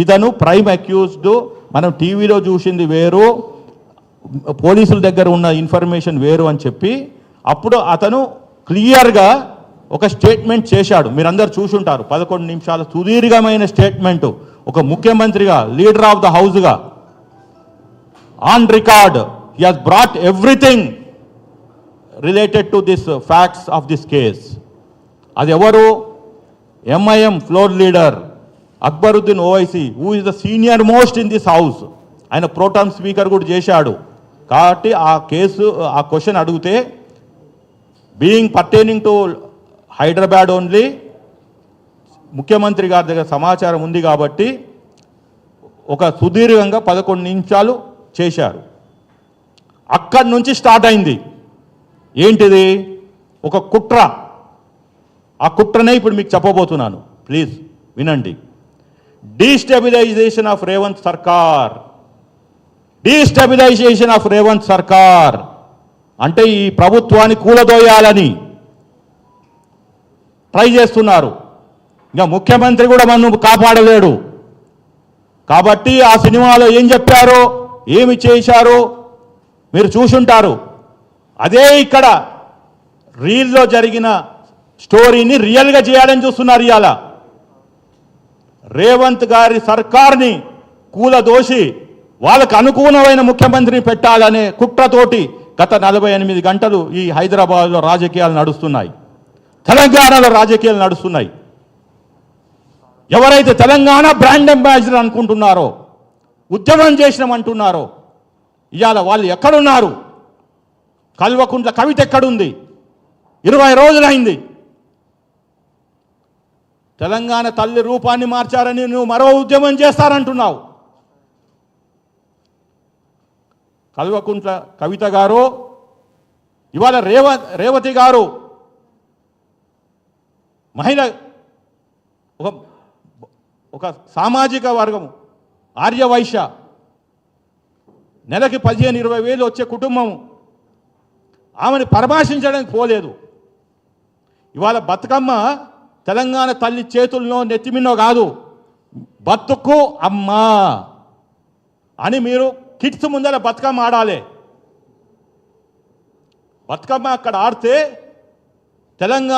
ఇతను prime accused మనం టీవీలో చూసింది వేరు పోలీసుల దగ్గర ఉన్న ఇన్ఫర్మేషన్ వేరు అని చెప్పి అప్పుడు అతను క్లియర్గా ఒక స్టేట్మెంట్ చేశాడు. మీరందరూ చూసుంటారు. పదకొండు నిమిషాల సుదీర్ఘమైన స్టేట్మెంట్. ఒక ముఖ్యమంత్రిగా leader of the హౌస్గా. On record he has brought everything related to this facts of this case అది ఎవరు MIM floor leader Akbaruddin Owaisi who is the senior most in this house ఆయన ప్రోటామ్ స్పీకర్ కూడా చేశాడు. కాబట్టి ఆ case ఆ question అడిగితే being pertaining to Hyderabad only ముఖ్యమంత్రి గారి దగ్గర సమాచారం ఉంది కాబట్టి ఒక సుదీర్ఘంగా పదకొండు నిమిషాలు చేశారు. అక్కడి నుంచి స్టార్ట్ అయింది. ఏంటిది? ఒక కుట్ర. ఆ కుట్రనే ఇప్పుడు మీకు చెప్పబోతున్నాను. ప్లీజ్ వినండి. డీస్టెబిలైజేషన్ ఆఫ్ రేవంత్ సర్కార్ డీస్టెబిలైజేషన్ ఆఫ్ రేవంత్ సర్కార్ అంటే ఈ ప్రభుత్వాన్ని కూలదోయాలని ట్రై చేస్తున్నారు. ఇంకా ముఖ్యమంత్రి కూడా మనం కాపాడలేడు. కాబట్టి ఆ సినిమాలో ఏం చెప్పారో ఏమి చేశారో మీరు చూసుంటారు. అదే ఇక్కడ రీల్లో జరిగిన స్టోరీని రియల్గా చేయాలని చూస్తున్నారు ఇవాళ రేవంత్ గారి సర్కార్ని కూలదోసి వాళ్ళకు అనుకూలమైన ముఖ్యమంత్రిని పెట్టాలనే కుట్రతోటి గత నలభై ఎనిమిది గంటలు ఈ హైదరాబాద్లో రాజకీయాలు నడుస్తున్నాయి. తెలంగాణలో రాజకీయాలు నడుస్తున్నాయి. ఎవరైతే తెలంగాణ బ్రాండ్ అంబాసిడర్ అనుకుంటున్నారో ఉద్యమం చేసినామంటున్నారో ఇవాళ వాళ్ళు ఎక్కడున్నారు? కల్వకుంట్ల కవిత ఎక్కడుంది? ఇరవై రోజులైంది. తెలంగాణ తల్లి రూపాన్ని మార్చారని నువ్వు మరో ఉద్యమం చేస్తారంటున్నావు. కల్వకుంట్ల కవిత గారు ఇవాళ రేవ రేవతి గారు మహిళ ఒక ఒక సామాజిక వర్గము ఆర్యవైశ్య నెలకి పదిహేను ఇరవై వేలు వచ్చే కుటుంబం. ఆమెను పరామర్శించడానికి పోలేదు. ఇవాళ బతుకమ్మ తెలంగాణ తల్లి చేతుల్లో నెత్తిమిన్నో కాదు. బతుకు అమ్మా అని మీరు కిట్స్ ముందర బతుకమ్మ ఆడాలి. బతుకమ్మ అక్కడ ఆడితే తెలంగాణ